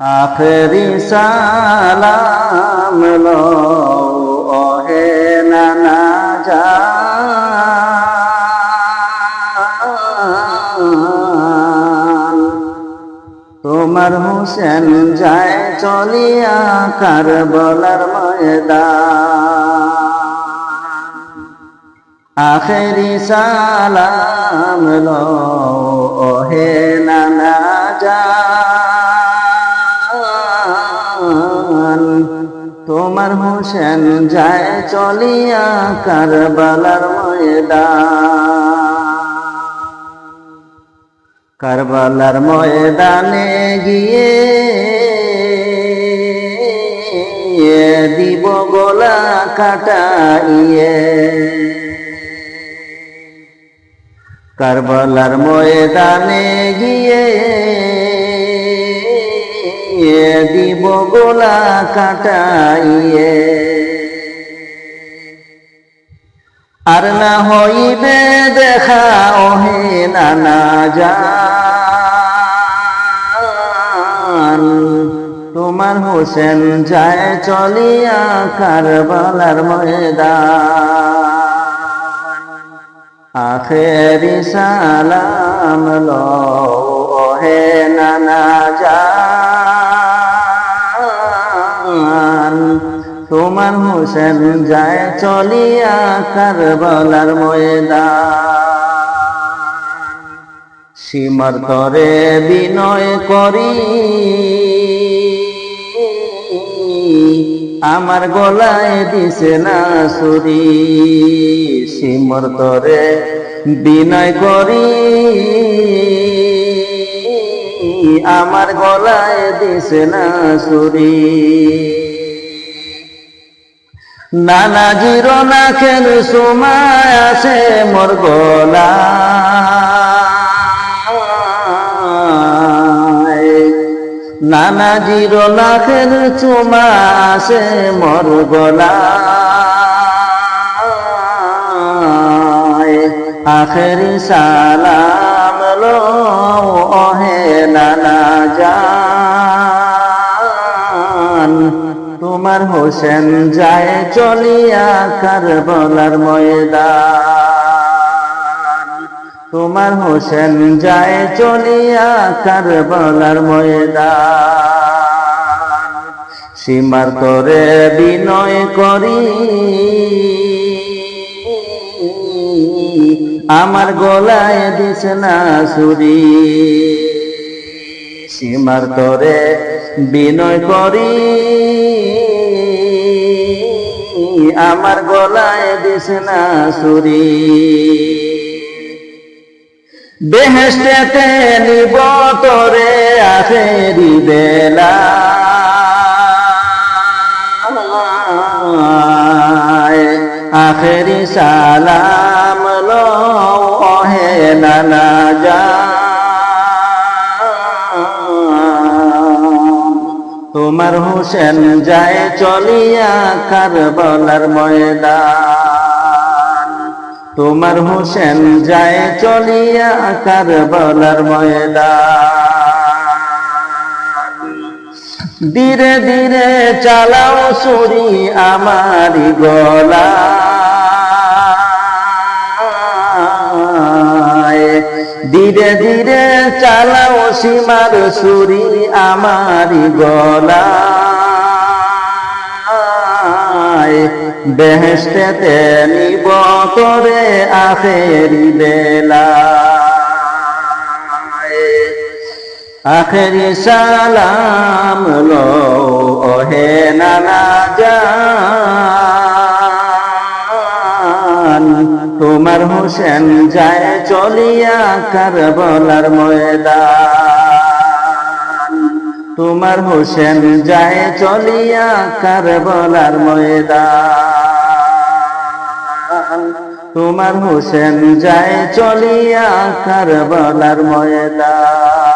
আখরি সালাম লো, ওহে নানা জান তোমার হোসেন যায় চলিয়া কার বলার ময়দান। আখেরি সালাম লো, ওহে হোসেন যায় চলিয়া কারবালার ময়দান। কারবালার ময়দানে গিয়ে দিব গোলা কাটাইয়ে। কারবালার ময়দানে গিয়ে দিব গোলা কাটাইয়ে। আর না হইবে দেখা, ওহে নানা জান তোমার হোসেন যায় চলিয়া কারবালার ময়দান। আখেরি সালাম লো ওহে নানা জান তোমার হোসেন যায় চলিয়া কারবালার ময়দান। সীমার তরে বিনয় করি। আমার গলায় দিছে না সুরি। সীমর তরে বিনয় করি। আমার গলায় দিছে না সুরি। নানা জিরো না খেল সময় আছে মোর গলা। নানা জিরো না খেল চুমা আছে মোর গলা। আখেরি সালাম লো ওহে নানা জান। তোমার হোসেন যায় চলিয়া কারবলার ময়দান। তোমার হোসেন যায় চলিয়া কারবলার ময়দান। সীমার তরে বিনয় করি। আমার গলায় দিস না সুরি। সীমার তরে বিনয় করি। আমার গলায় দিস না সুরি। বেহেস্টেতে নিব তোরে আখেরি বেলা আখেরি সালাম লো হে নানা যা হোসেন যায় চলিয়া কারবালার ময়দান। তোমার হোসেন যায় চলিয়া কারবালার ময়দান। ধীরে ধীরে চালাও সুরি আমারি গলা। ধীরে ধীরে চালাও সীমার সুরি আমারি গলা। বেহেস্তেতে নিব করে আখেরি বেলা আখেরি সালাম লো, ওহে নানা জান। তোমার হোসেন যায় চলিয়া কারবলার ময়দান। তোমার হোসেন যায় চলিয়া কারবলার ময়দান। তোমার হোসেন যায় চলিয়া কারবলার ময়দান।